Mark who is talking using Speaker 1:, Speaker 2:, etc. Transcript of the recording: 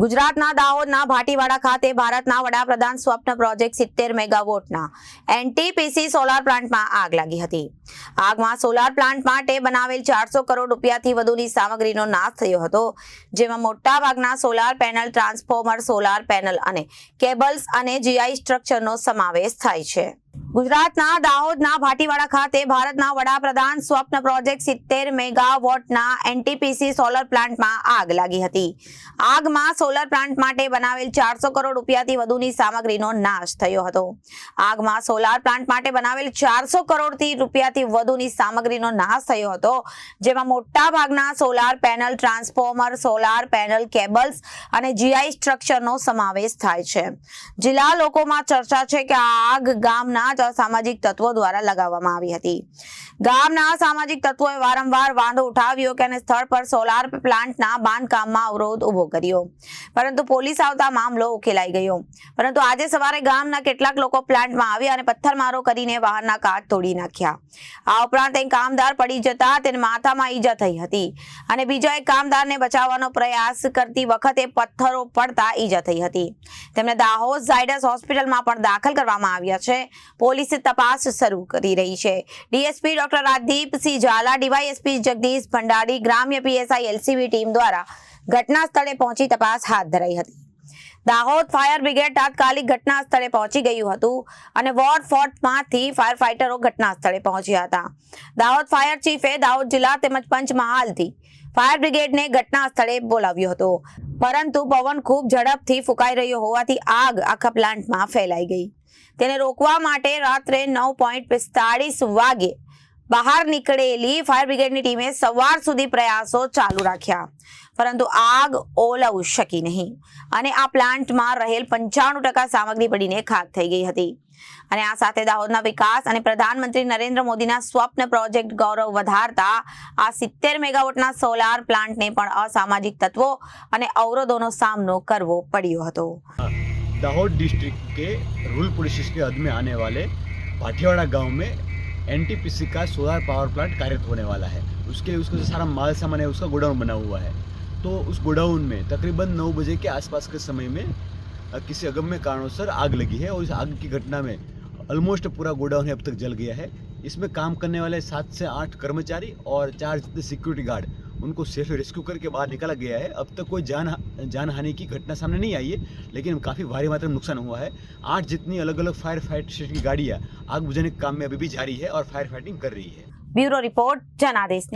Speaker 1: ગુજરાતના દાહોદના ભાટીવાડા ખાતે ભારતના વડાપ્રધાન સ્વપ્ન પ્રોજેક્ટ સિત્તેર મેગાવોટના એનટીપીસી સોલાર પ્લાન્ટમાં આગ લાગી હતી. આગમાં સોલાર પ્લાન્ટ માટે બનાવેલ ચારસો કરોડ રૂપિયાથી વધુની સામગ્રીનો નાશ થયો હતો, જેમાં મોટાભાગના solar panel, transformer, solar panel અને કેબલ્સ અને જીઆઈ સ્ટ્રક્ચરનો સમાવેશ થાય છે. ગુજરાતના દાહોદના ભાટીવાડા ખાતે ભારતના વડાપ્રધાન સ્વપ્ન પ્રોજેક્ટ સિત્તેર મેગાવોટના એનટીપીસી સોલર પ્લાન્ટમાં આગ લાગી હતી. આગમાં સોલર પ્લાન્ટ માટે બનાવેલ ચારસો કરોડ રૂપિયાથી વધુની સામગ્રીનો નાશ થયો હતો. આગમાં સોલાર પ્લાન્ટ માટે બનાવેલ ચારસો કરોડથી રૂપિયાથી વધુની સામગ્રીનો નાશ થયો હતો, જેમાં મોટા ભાગના solar panel transformer, solar panel cables અને જીઆઈ સ્ટ્રક્ચરનો સમાવેશ થાય છે. જિલ્લા લોકોમાં ચર્ચા છે કે આ આગ ગામના જ અસામાજિક તત્વો દ્વારા લગાવવામાં આવી હતી. ગામના સામાજિક તત્વોએ વારંવાર વાંધો ઉઠાવ્યો કે સ્થળ પર સોલાર પ્લાન્ટના બાંધકામમાં અવરોધ ઊભો કર્યો. પરંતુ પોલીસ આવતા મામલો ઉકેલાઈ ગયો. પરંતુ આજે સવારે ગામના કેટલાક લોકો પ્લાન્ટમાં આવ્યા અને પથ્થરમારો કરીને વાહનના કાચ તોડી નાખ્યા. આ ઉપરાંત એક કામદાર પડી જતા તેને માથામાં ઈજા થઈ હતી અને બીજા એક કામદારને બચાવવાનો પ્રયાસ કરતી વખતે પથ્થરો પડતા ઈજા થઈ હતી. તેમને દાહોદ ઝાયડસ હોસ્પિટલમાં પણ દાખલ કરવામાં આવ્યા છે. પોલીસે તપાસ શરૂ કરી રહી છે. DSP doctor Rajdeepsinh Zala, DYSP Jagdish Bhandari, ગ્રામ્ય પીએસઆઈ એલસીબી ટીમ દ્વારા ઘટના સ્થળે પહોંચી તપાસ હાથ ધરાઈ હતી. દાહોદ ફાયર બ્રિગેડ તાત્કાલિક ઘટના સ્થળે પહોંચી ગયું હતું અને વોર્ડ ફોર્ટમાંથી ફાયર ફાઇટરો ઘટના સ્થળે પહોંચ્યા હતા. દાહોદ ફાયર ચીફે દાહોદ જિલ્લા તેમજ પંચમહાલથી ફાયર બ્રિગેડને ઘટના સ્થળે બોલાવ્યો હતો. પરંતુ પવન ખૂબ ઝડપથી ફૂંકાઈ રહ્યો હોવાથી આગ આખા પ્લાન્ટમાં ફેલાઈ ગઈ. તેને રોકવા માટે રાત્રે નવ પોઈન્ટ પિસ્તાળીસ વાગે બહાર નીકળેલી ફાયર બ્રિગેડની ટીમે સવાર સુધી પ્રયાસો ચાલુ રાખ્યા. પરંતુ આગ ઓલવું શકી નહીં અને આ પ્લાન્ટમાં રહેલ પંચાણું ટકા સામગ્રી પડીને ખાક થઈ ગઈ હતી. અને આ સાથે દાહોદના વિકાસ અને પ્રધાનમંત્રી નરેન્દ્ર મોદીના સ્વપ્ન પ્રોજેક્ટ ગૌરવ વધારતા આ સિત્તેર મેગાવોટના સોલાર પ્લાન્ટને પણ અસામાજિક તત્વો અને અવરોધોનો સામનો કરવો પડ્યો હતો.
Speaker 2: दाहोद डिस्ट्रिक्ट के रूल पुलिस के हद में आने वाले भाटियावाड़ा गाँव में एनटीपीसी का सोलर पावर प्लांट कार्यरत होने वाला है। उसके लिए उसका जो सारा माल सामान है, उसका गोडाउन बना हुआ है। तो उस गोडाउन में तकरीबन नौ बजे के आसपास के समय में किसी अगम्य कारणों आग लगी है और इस आग की घटना में ऑलमोस्ट पूरा गोडाउन है, अब तक जल गया है। इसमें काम करने वाले सात से आठ कर्मचारी और चार जितने सिक्योरिटी गार्ड उनको सेफ़ रेस्क्यू करके बाहर निकाला गया है। अब तक कोई जान जान हानि की घटना सामने नहीं आई है, लेकिन काफ़ी भारी मात्रा में नुकसान हुआ है। आठ जितनी अलग अलग फायर फाइट की गाड़ियाँ आग बुझाने के काम में अभी भी जारी है और फायर फाइटिंग कर रही है।
Speaker 1: ब्यूरो रिपोर्ट, जनादेश।